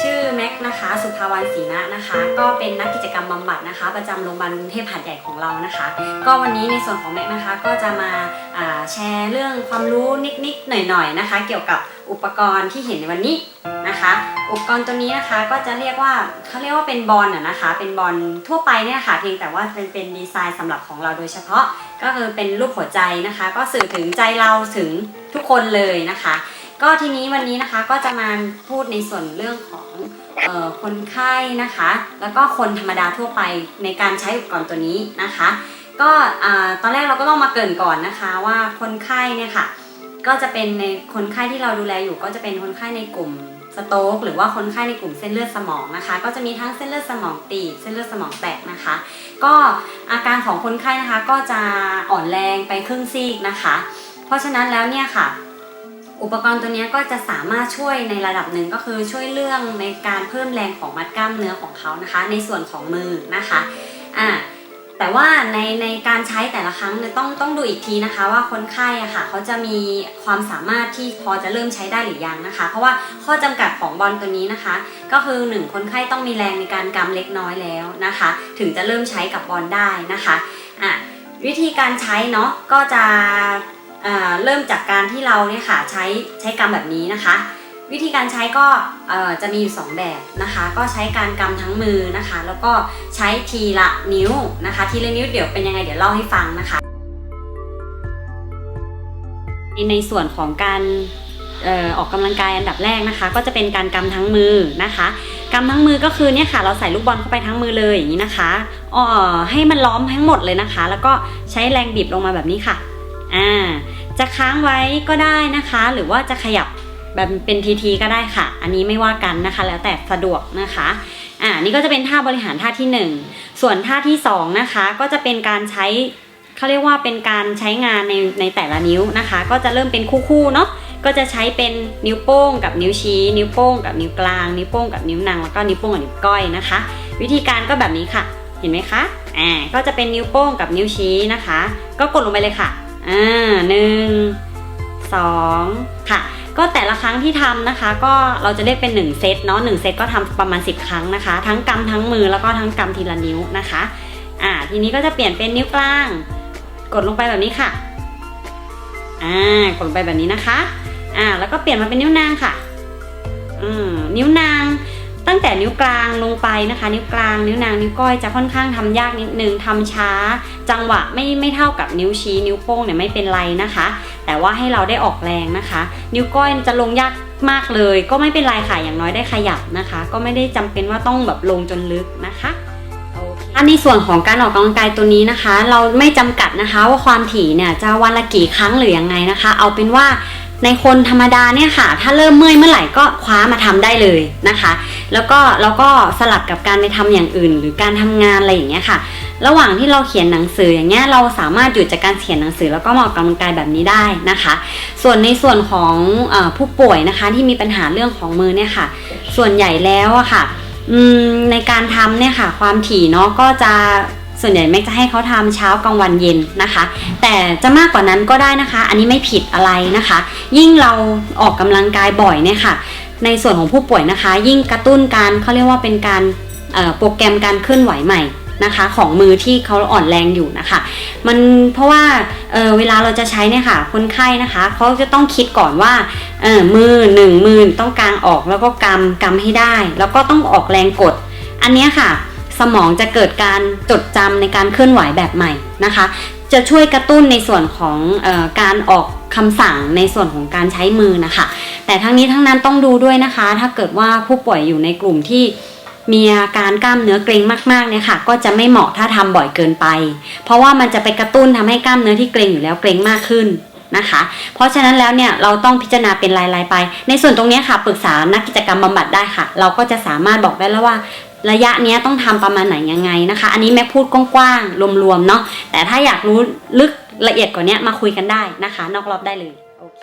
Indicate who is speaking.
Speaker 1: ชื่อแม็กนะคะ สุภาวรรณศรีนะนะคะ ก็เป็นนักกิจกรรมบำบัดนะคะ ประจำโรงพยาบาลกรุงเทพหัดใหญ่ของเรานะคะ ก็วันนี้ในส่วนของแม็กนะคะก็จะมาแชร์เรื่องความรู้นิดๆหน่อยๆนะคะ เกี่ยวกับอุปกรณ์ที่เห็นในวันนี้นะคะ อุปกรณ์ตัวนี้นะคะก็จะเรียกว่าเขาเรียกว่าเป็นบอลนะคะ เป็นบอลทั่วไปเนี่ยค่ะเพียงแต่ว่าเป็นเป็นดีไซน์สำหรับของเราโดยเฉพาะก็คือเป็นรูปหัวใจนะคะ ก็สื่อถึงใจเราถึงทุกคนเลยนะคะ ก็ทีนี้วันนี้นะคะก็จะมาพูดในส่วนเรื่องของออคนไข้นะคะ แล้วก็คนธรรมดาทั่วไปในการใช้อุปกรณ์ตัวนี้นะคะ ก็ตอนแรกเราก็ต้องมาเกินก่อนนะคะว่าคนไข้เนี่ยค่ะก็จะเป็นในคนไข้ที่เราดูแลอยู่ ก็จะเป็นคนไข้ในกลุ่มสโตรกหรือว่าคนไข้ในกลุ่มเส้นเลือดสมองนะคะ ก็จะมีทั้งเส้นเลือดสมองตีบเส้นเลือดสมองแตกนะคะ ก็อาการของคนไข้นะคะก็จะอ่อนแรงไปครึ่งซีกนะคะ เพราะฉะนั้นแล้วเนี่ยค่ะ อุปกรณ์ตัวนี้ก็จะสามารถช่วยในระดับหนึ่งก็คือช่วยเรื่องในการเพิ่มแรงของมัดกล้ามเนื้อของเขานะคะ ในส่วนของมือนะคะอ่าแต่ว่าในในการใช้แต่ละครั้งเนี่ยต้องต้องดูอีกทีนะคะว่าคนไข้อะค่ะเขาจะมีความสามารถที่พอจะเริ่มใช้ได้หรือยังนะคะ เพราะว่าข้อจำกัดของบอลตัวนี้นะคะ ก็คือหนึ่งคนไข้ต้องมีแรงในการกำเล็กน้อยแล้วนะคะ ถึงจะเริ่มใช้กับบอลได้นะคะอะวิธีการใช้เนาะก็จะ เริ่มจากการที่เราเนี่ยค่ะใช้ใช้กำแบบนี้นะคะ วิธีการใช้ก็จะมีอยู่สองแบบนะคะ ก็ใช้การกำทั้งมือนะคะ แล้วก็ใช้ทีละนิ้วนะคะ ทีละนิ้วเดี๋ยวเป็นยังไงเดี๋ยวเล่าให้ฟังนะคะ ในในส่วนของการออออกกำลังกายอันดับแรกนะคะ ก็จะเป็นการกำทั้งมือนะคะกำทั้งมือก็คือเนี่ยค่ะ เราใส่ลูกบอลเข้าไปทั้งมือเลยอย่างนี้นะคะอ๋อให้มันล้อมทั้งหมดเลยนะคะ แล้วก็ใช้แรงบีบลงมาแบบนี้ค่ะ อ่าจะค้างไว้ก็ได้นะคะ หรือว่าจะขยับแบบเป็นทีๆก็ได้ค่ะ อันนี้ไม่ว่ากันนะคะ แล้วแต่สะดวกนะคะอ่านี่ก็จะเป็นท่าบริหารท่าที่ 1 ส่วนท่าที่2นะคะก็จะเป็นการใช้เขาเรียกว่าเป็นการใช้งานในในแต่ละนิ้วนะคะ ก็จะเริ่มเป็นคู่ๆเนาะก็จะใช้เป็นนิ้วโป้งกับนิ้วชี้ นิ้วโป้งกับนิ้วกลาง นิ้วโป้งกับนิ้วนางแล้วก็นิ้วโป้งกับนิ้วก้อยนะคะ วิธีการก็แบบนี้ค่ะ เห็นไหมคะอ่าก็จะเป็นนิ้วโป้งกับนิ้วชี้นะคะ ก็กดลงไปเลยค่ะ อ่าหนึ่งสองค่ะ ก็แต่ละครั้งที่ทำนะคะ ก็เราจะเรียกเป็น 1 เซตเนาะหเซตก็ทำประมาณ 10 ครั้งนะคะ ทั้งกำทั้งมือแล้วก็ทั้งกำทีละนิ้วนะคะอ่าทีนี้ก็จะเปลี่ยนเป็นนิ้วกลาง กดลงไปแบบนี้ค่ะอ่ากดลงไปแบบนี้นะคะอ่าแล้วก็เปลี่ยนมาเป็นนิ้วนางค่ะอืมนิ้วนาง ตั้งแต่นิ้วกลางลงไปนะคะ นิ้วกลางนิ้วนางนิ้วก้อยจะค่อนข้างทำยากนิดนึงทำช้า จังหวะไม่ไม่เท่ากับนิ้วชี้นิ้วโป้งเนี่ยไม่เป็นไรนะคะ แต่ว่าให้เราได้ออกแรงนะคะ นิ้วก้อยจะลงยากมากเลย ก็ไม่เป็นไรค่ะอย่างน้อยได้ขยับนะคะ ก็ไม่ได้จำเป็นว่าต้องแบบลงจนลึกนะคะโอเคอันในส่วนของการออกกำลังกายตัวนี้นะคะ เราไม่จำกัดนะคะว่าความถี่เนี่ยจะวันละกี่ครั้งหรือยังไงนะคะ เอาเป็นว่าในคนธรรมดาเนี่ยค่ะ ถ้าเริ่มเมื่อยเมื่อไหร่ก็คว้ามาทำได้เลยนะคะ แล้วก็แล้วก็สลับกับการไปทำอย่างอื่น หรือการทำงานอะไรอย่างเงี้ยค่ะ ระหว่างที่เราเขียนหนังสืออย่างเงี้ยเราสามารถหยุดจากการเขียนหนังสือ แล้วก็มาออกกำลังกายแบบนี้ได้นะคะ ส่วนในส่วนของอผู้ป่วยนะคะที่มีปัญหาเรื่องของมือเนี่ยค่ะ ส่วนใหญ่แล้วอะค่ะในการทำเนี่ยค่ะ ความถี่เนาะก็จะส่วนใหญ่แม็กจะให้เขาทำเช้ากลางวันเย็นนะคะ แต่จะมากกว่านั้นก็ได้นะคะ อันนี้ไม่ผิดอะไรนะคะ ยิ่งเราออกกำลังกายบ่อยเนี่ยค่ะ ในส่วนของผู้ป่วยนะคะ ยิ่งกระตุ้นการเขาเรียกว่าเป็นการโปรแกรมการเคลื่อนไหวใหม่นะคะของมือที่เขาอ่อนแรงอยู่นะคะ มันเพราะว่าเเวลาเราจะใช้เนี่ยค่ะคนไข้นะคะเขาจะต้องคิดก่อนว่ามือหนึ่งมือต้องกางออกแล้วก็กำกำให้ได้ แล้วก็ต้องออกแรงกด อันนี้ค่ะ สมองจะเกิดการจดจำในการเคลื่อนไหวแบบใหม่นะคะ จะช่วยกระตุ้นในส่วนของอการออก คำสั่งในส่วนของการใช้มือนะคะ แต่ทั้งนี้ทั้งนั้นต้องดูด้วยนะคะ ถ้าเกิดว่าผู้ป่วยอยู่ในกลุ่มที่มีอาการกล้ามเนื้อเกร็งมากๆเนี่ยค่ะ ก็จะไม่เหมาะถ้าทำบ่อยเกินไป เพราะว่ามันจะไปกระตุ้นทำให้กล้ามเนื้อที่เกร็งอยู่แล้วเกร็งมากขึ้นนะคะ เพราะฉะนั้นแล้วเนี่ยเราต้องพิจารณาเป็นรายๆไป ในส่วนตรงนี้ค่ะปรึกษานักกิจกรรมบำบัดได้ค่ะ เราก็จะสามารถบอกได้แล้วว่าระยะนี้ต้องทำประมาณไหนยังไงนะคะ อันนี้แม่พูดกว้างๆรวมๆเนาะแต่ถ้าอยากรู้ลึก ละเอียดกว่านี้มาคุยกันได้นะคะ นอกรอบได้เลยโอเค